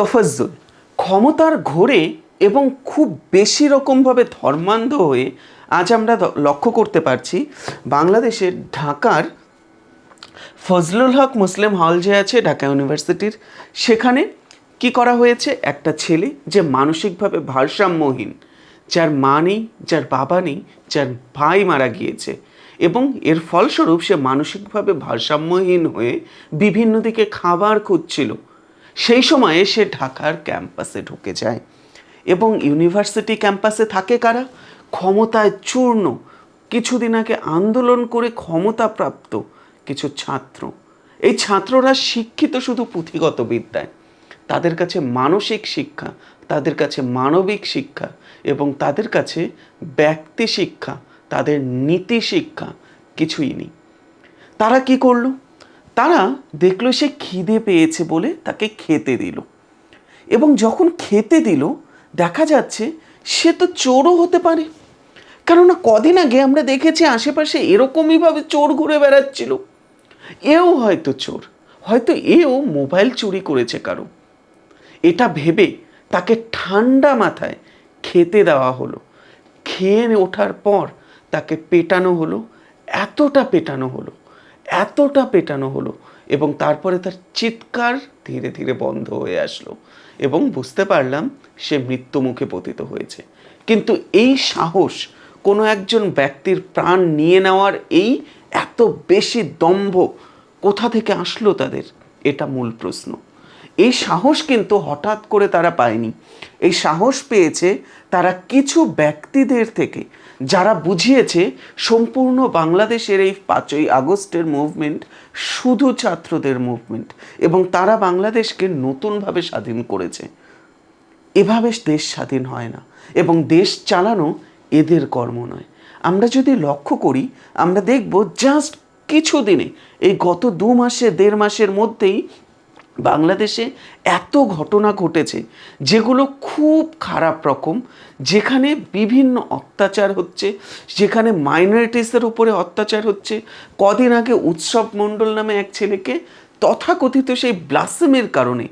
তফাজ্জুল। ক্ষমতার ঘোরে এবং খুব বেশি রকমভাবে ধর্মান্ধ হয়ে আজ আমরা লক্ষ্য করতে পারছি বাংলাদেশের ঢাকার ফজলুল হক মুসলিম হল যে আছে ঢাকা ইউনিভার্সিটির, সেখানে কি করা হয়েছে? একটা ছেলে যে মানসিকভাবে ভারসাম্যহীন, যার মা নেই, যার বাবা নেই, যার ভাই মারা গিয়েছে এবং এর ফলস্বরূপ সে মানসিকভাবে ভারসাম্যহীন হয়ে বিভিন্ন দিকে খাবার খুঁজছিল। সেই সময়ে সে ঢাকার ক্যাম্পাসে ঢুকে যায়। এবং ইউনিভার্সিটি ক্যাম্পাসে থাকে কারা? ক্ষমতায় চূর্ণ। কিছুদিন আগে আন্দোলন করে ক্ষমতাপ্রাপ্ত কিছু ছাত্র। এই ছাত্ররা শিক্ষিত শুধু পুঁথিগত বিদ্যায়। তাদের কাছে মানসিক শিক্ষা, তাদের কাছে মানবিক শিক্ষা এবং তাদের কাছে ব্যক্তি শিক্ষা, তাদের নীতি শিক্ষা কিছুই নেই। তারা কি করল? তারা দেখল সে খিদে পেয়েছে বলে তাকে খেতে দিল। এবং যখন খেতে দিল, দেখা যাচ্ছে সে তো চোরও হতে পারে। কেননা কদিন আগে আমরা দেখেছি আশেপাশে এরকমইভাবে চোর ঘুরে বেড়াচ্ছিল। এও হয়তো চোর, হয়তো এও মোবাইল চুরি করেছে কারও। এটা ভেবে তাকে ঠান্ডা মাথায় খেতে দেওয়া হলো। খেয়ে ওঠার পর তাকে পেটানো হলো, এতটা পেটানো হলো। এতটা পেটানো হলো এবং তারপরে তার চিৎকার ধীরে ধীরে বন্ধ হয়ে আসলো এবং বুঝতে পারলাম সে মৃত্যুমুখে পতিত হয়েছে। কিন্তু এই সাহস কোনো একজন ব্যক্তির প্রাণ নিয়ে নেওয়ার এই এত বেশি দম্ভ কোথা থেকে আসলো তাদের? এটা মূল প্রশ্ন। এই সাহস কিন্তু হঠাৎ করে তারা পায়নি। এই সাহস পেয়েছে তারা কিছু ব্যক্তিদের থেকে, যারা বুঝিয়েছে সম্পূর্ণ বাংলাদেশের এই পাঁচই আগস্টের মুভমেন্ট শুধু ছাত্রদের মুভমেন্ট এবং তারা বাংলাদেশকে নতুনভাবে স্বাধীন করেছে। এভাবে দেশ স্বাধীন হয় না এবং দেশ চালানো এদের কর্ম নয়। আমরা যদি লক্ষ্য করি, আমরা দেখব জাস্ট কিছু দিনে এই গত দু মাসে, দেড় মাসের মধ্যেই বাংলাদেশে এত ঘটনা ঘটেছে যেগুলো খুব খারাপ রকম, যেখানে বিভিন্ন অত্যাচার হচ্ছে, যেখানে মাইনরিটিসের উপরে অত্যাচার হচ্ছে। কদিন আগে উৎসব মণ্ডল নামে এক ছেলেকে তথাকথিত সেই ব্লাসমের কারণে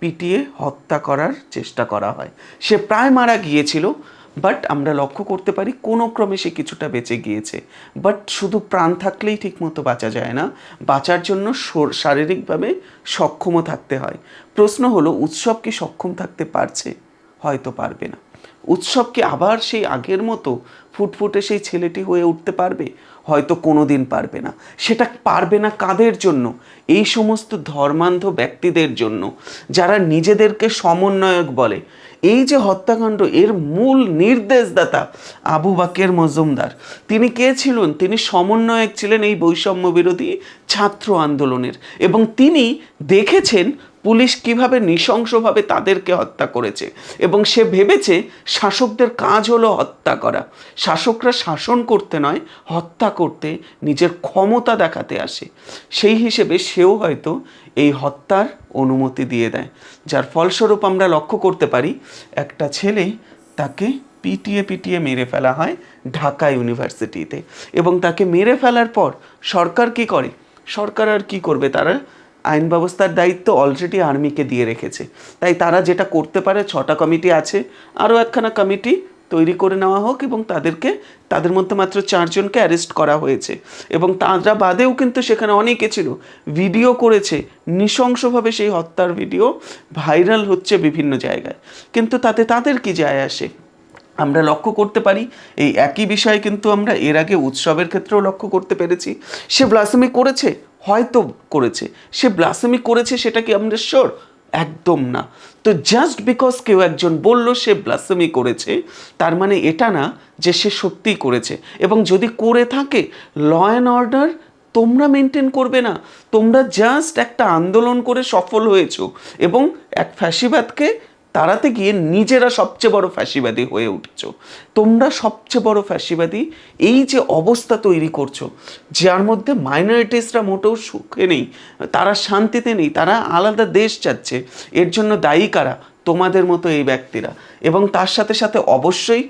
পিটিয়ে হত্যা করার চেষ্টা করা হয়। সে প্রায় মারা গিয়েছিল। বাট আমরা লক্ষ্য করতে পারি কোনো ক্রমে সে কিছুটা বেঁচে গিয়েছে। বাট শুধু প্রাণ থাকলেই ঠিকমতো বাঁচা যায় না। বাঁচার জন্য শারীরিকভাবে সক্ষমও থাকতে হয়। প্রশ্ন হলো, উৎসব কি সক্ষম থাকতে পারছে? হয়তো পারবে না। উৎসব কি আবার সেই আগের মতো ফুটফুটে সেই ছেলেটি হয়ে উঠতে পারবে? হয়তো কোনো দিন পারবে না। সেটা পারবে না কাদের জন্য? এই সমস্ত ধর্মান্ধ ব্যক্তিদের জন্য, যারা নিজেদেরকে সমন্বয়ক বলে। এই যে হত্যাকাণ্ড, এর মূল নির্দেশদাতা আবু বাকের মজুমদার। তিনি কে ছিলেন? তিনি সমন্বয়ক ছিলেন এই বৈষম্য বিরোধী ছাত্র আন্দোলনের। এবং তিনি দেখেছেন পুলিশ কীভাবে নৃশংসভাবে তাদেরকে হত্যা করেছে? এবং সে ভেবেছে শাসকদের কাজ হলো হত্যা করা। শাসকরা শাসন করতে নয়, হত্যা করতে নিজের ক্ষমতা দেখাতে আসে। সেই হিসেবে সেও হয়তো এই হত্যার অনুমতি দিয়ে দেয়। যার ফলস্বরূপ আমরা লক্ষ্য করতে পারি, একটা ছেলে তাকে পিটিয়ে পিটিয়ে মেরে ফেলা হয় ঢাকা ইউনিভার্সিটিতে। এবং তাকে মেরে ফেলার পর সরকার কি করে? সরকার আর কি করবে? তারা আইন ব্যবস্থার দায়িত্ব অলরেডি আর্মিকে দিয়ে রেখেছে। তাই তারা যেটা করতে পারে, ছটা কমিটি আছে, আরও একখানা কমিটি তৈরি করে নেওয়া হোক এবং তাদেরকে, তাদের মধ্যে মাত্র চারজনকে অ্যারেস্ট করা হয়েছে। এবং তারা বাদেও কিন্তু সেখানে অনেকে ছিল। ভিডিও করেছে, নৃশংসভাবে সেই হত্যার ভিডিও ভাইরাল হচ্ছে বিভিন্ন জায়গায়। কিন্তু তাতে তাদের কি যায় আসে? আমরা লক্ষ্য করতে পারি, এই একই বিষয় কিন্তু আমরা এর আগে উৎসবের ক্ষেত্রেও লক্ষ্য করতে পেরেছি। সে ব্লাসমি করেছে হয়তো করেছে। সে ব্লাসেমি করেছে সেটা কি আমরা শিওর একদম না। তো জাস্ট বিকজ কেউ একজন বলল সে ব্লাসেমি করেছে, তার মানে এটা না যে সে সত্যিই করেছে। এবং যদি করে থাকে ল অ্যান্ড অর্ডার তোমরা মেনটেন করবে না। তোমরা জাস্ট একটা আন্দোলন করে সফল হয়েছ। এবং এক ফ্যাসিবাদকে তাড়াতে গিয়ে নিজেরা সবচেয়ে বড় ফ্যাসিবাদী হয়ে উঠছো। তোমরা সবচেয়ে বড় ফ্যাসিবাদী এই যে অবস্থা তৈরি করছ, যার মধ্যে মাইনরিটিসরা মোটেও সুখে নেই, তারা শান্তিতে নেই, তারা আলাদা দেশ চাচ্ছে, এর জন্য দায়ী কারা? তোমাদের মতো এই ব্যক্তিরা। এবং তার সাথে সাথে অবশ্যই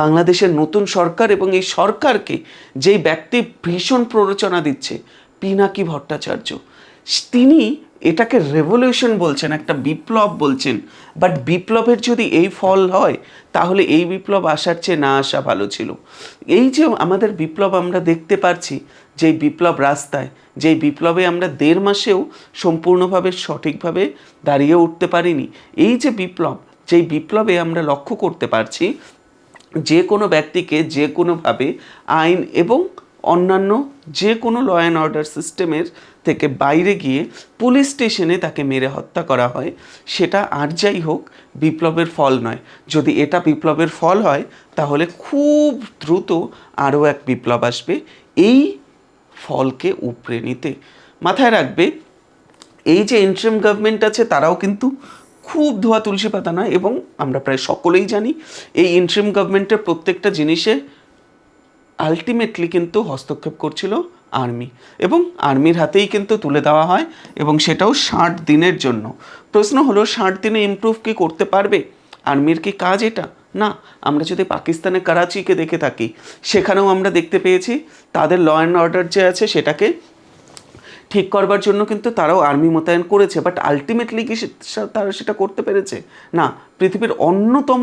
বাংলাদেশের নতুন সরকার এবং এই সরকারকে যেই ব্যক্তি ভীষণ প্ররোচনা দিচ্ছে, পিনাকি ভট্টাচার্য। তিনি এটাকে রেভলিউশন বলছেন, একটা বিপ্লব বলছেন। বাট বিপ্লবের যদি এই ফল হয়, তাহলে এই বিপ্লব আসার চেয়ে না আসা ভালো ছিল। এই যে আমাদের বিপ্লব আমরা দেখতে পারছি, যেই বিপ্লব রাস্তায়, যেই বিপ্লবে আমরা দেড় মাসেও সম্পূর্ণভাবে সঠিকভাবে দাঁড়িয়ে উঠতে পারিনি, এই যে বিপ্লব, যেই বিপ্লবে আমরা লক্ষ্য করতে পারছি, যে কোনো ব্যক্তিকে যে কোনোভাবে আইন এবং অন্যান্য যে কোনো ল অ্যান্ড অর্ডার সিস্টেমের থেকে বাইরে গিয়ে পুলিশ স্টেশনে তাকে মেরে হত্যা করা হয়। সেটা আর যাই হোক, বিপ্লবের ফল নয়। যদি এটা বিপ্লবের ফল হয়, তাহলে খুব দ্রুত আরও এক বিপ্লব আসবে। এই ফলকে উপড়ে নিতে। মাথায় রাখবে, এই যে ইন্টারিম গভর্নমেন্ট আছে, তারাও কিন্তু খুব ধোয়া তুলসী পাতা নয় এবং আমরা প্রায় সকলেই জানি, এই ইন্টারিম গভর্নমেন্টের প্রত্যেকটা জিনিসে আলটিমেটলি কিন্তু হস্তক্ষেপ করছিল আর্মি এবং আর্মির হাতেই কিন্তু তুলে দেওয়া হয় এবং সেটাও ষাট দিনের জন্য। প্রশ্ন হলো, ষাট দিনে ইমপ্রুভ কি করতে পারবে? আর্মির কি কাজ এটা? না, আমরা যদি পাকিস্তানের করাচিকে দেখে থাকি, সেখানেও আমরা দেখতে পেয়েছি, তাদের ল অ্যান্ড অর্ডার যে আছে সেটাকে ঠিক করবার জন্য কিন্তু তারাও আর্মি মোতায়েন করেছে বাট আলটিমেটলি কি তারা সেটা করতে পেরেছে? না, পৃথিবীর অন্যতম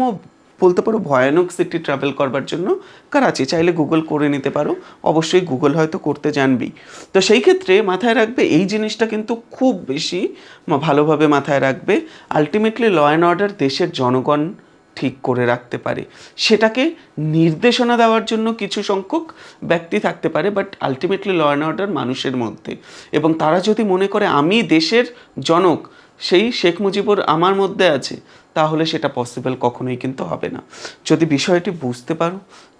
বলতে পারো ভয়ানক সিটি ট্রাভেল করবার জন্য করাচি। চাইলে গুগল করে নিতে পারো। অবশ্যই গুগল হয়তো করতে জানবি তো সেই ক্ষেত্রে মাথায় রাখবে, এই জিনিসটা কিন্তু খুব বেশি ভালোভাবে মাথায় রাখবে। আলটিমেটলি ল অ্যান্ড অর্ডার দেশের জনগণ ঠিক করে রাখতে পারে। সেটাকে নির্দেশনা দেওয়ার জন্য কিছু সংখ্যক ব্যক্তি থাকতে পারে but ultimately law and order মানুষের মধ্যে। এবং তারা যদি মনে করে আমি দেশের জনক সেই শেখ মুজিবুর আমার মধ্যে আছে, তাহলে সেটা পসিবল কখনোই কিন্তু হবে না। যদি বিষয়টি বুঝতে পারো,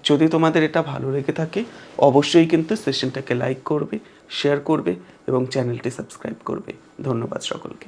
যদি তোমাদের এটা ভালো লেগে থাকে, অবশ্যই কিন্তু সেশনটাকে লাইক করবে শেয়ার করবে এবং চ্যানেলটি সাবস্ক্রাইব করবে। ধন্যবাদ সকলকে।